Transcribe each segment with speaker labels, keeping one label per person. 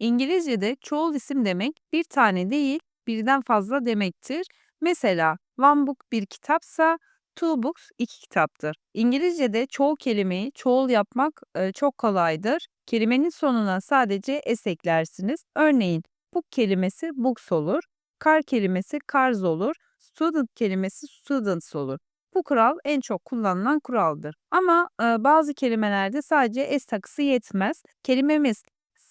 Speaker 1: İngilizce'de çoğul isim demek bir tane değil, birden fazla demektir. Mesela one book bir kitapsa two books iki kitaptır. İngilizce'de çoğul kelimeyi çoğul yapmak e, çok kolaydır. Kelimenin sonuna sadece s eklersiniz. Örneğin book kelimesi books olur, car kelimesi cars olur, student kelimesi students olur. Bu kural en çok kullanılan kuraldır. Ama e, bazı kelimelerde sadece s takısı yetmez. Kelimemiz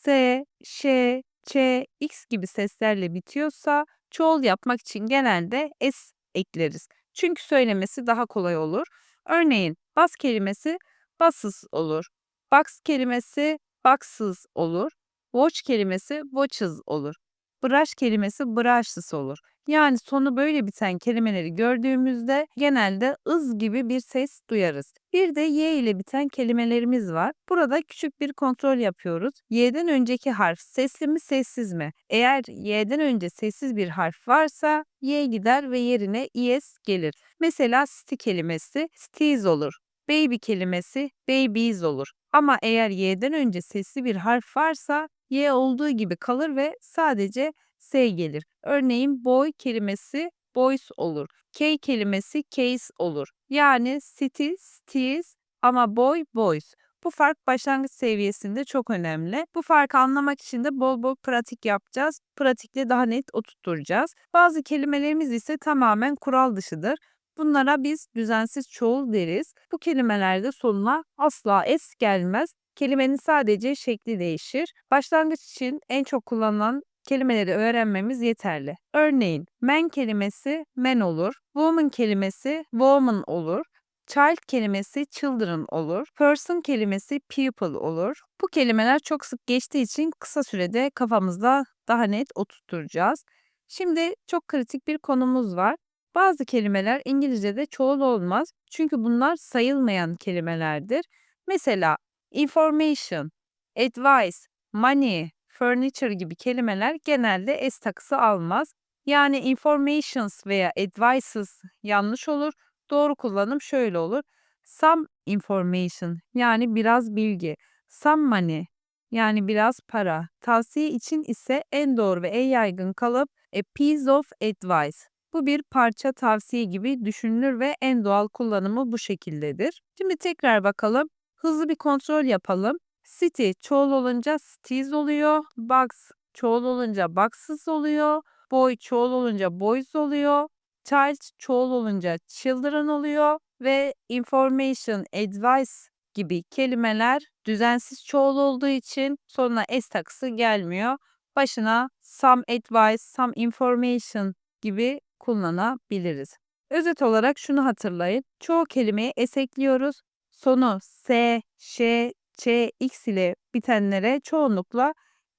Speaker 1: S, Ş, Ç, X gibi seslerle bitiyorsa çoğul yapmak için genelde S ekleriz. Çünkü söylemesi daha kolay olur. Örneğin bas kelimesi buses olur. Box kelimesi boxes olur. Watch kelimesi watches olur. Brush kelimesi brushes olur. Yani sonu böyle biten kelimeleri gördüğümüzde genelde ız gibi bir ses duyarız. Bir de y ile biten kelimelerimiz var. Burada küçük bir kontrol yapıyoruz. Y'den önceki harf sesli mi sessiz mi? Eğer y'den önce sessiz bir harf varsa y gider ve yerine es gelir. Mesela sti kelimesi stis olur. Baby kelimesi babies olur. Ama eğer y'den önce sesli bir harf varsa y olduğu gibi kalır ve sadece s gelir. Örneğin boy kelimesi boys olur. K kelimesi case olur. Yani city, cities ama boy, boys. Bu fark başlangıç seviyesinde çok önemli. Bu farkı anlamak için de bol bol pratik yapacağız. Pratikle daha net oturtacağız. Bazı kelimelerimiz ise tamamen kural dışıdır. Bunlara biz düzensiz çoğul deriz. Bu kelimelerde sonuna asla s gelmez. Kelimenin sadece şekli değişir. Başlangıç için en çok kullanılan kelimeleri öğrenmemiz yeterli. Örneğin man kelimesi man olur, woman kelimesi woman olur, child kelimesi children olur, person kelimesi people olur. Bu kelimeler çok sık geçtiği için kısa sürede kafamızda daha net oturtacağız. Şimdi çok kritik bir konumuz var. Bazı kelimeler İngilizce'de çoğul olmaz çünkü bunlar sayılmayan kelimelerdir. Mesela information, advice, money, furniture gibi kelimeler genelde s takısı almaz. Yani informations veya advices yanlış olur. Doğru kullanım şöyle olur. Some information yani biraz bilgi. Some money yani biraz para. Tavsiye için ise en doğru ve en yaygın kalıp a piece of advice. Bu bir parça tavsiye gibi düşünülür ve en doğal kullanımı bu şekildedir. Şimdi tekrar bakalım. Hızlı bir kontrol yapalım. City çoğul olunca cities oluyor. Box çoğul olunca boxes oluyor. Boy çoğul olunca boys oluyor. Child çoğul olunca children oluyor ve information, advice gibi kelimeler düzensiz çoğul olduğu için sonuna s takısı gelmiyor. Başına some advice, some information gibi kullanabiliriz. Özet olarak şunu hatırlayın. Çoğu kelimeye s ekliyoruz. Sonu s, ş, ç, x ile bitenlere çoğunlukla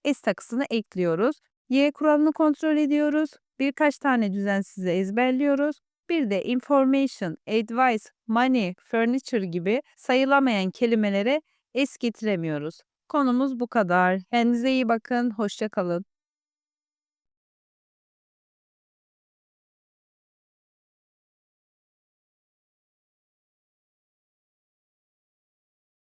Speaker 1: s takısını ekliyoruz. Y kuralını kontrol ediyoruz. Birkaç tane düzensizi ezberliyoruz. Bir de information, advice, money, furniture gibi sayılamayan kelimelere es getiremiyoruz. Konumuz bu kadar. Kendinize iyi bakın. Hoşça kalın.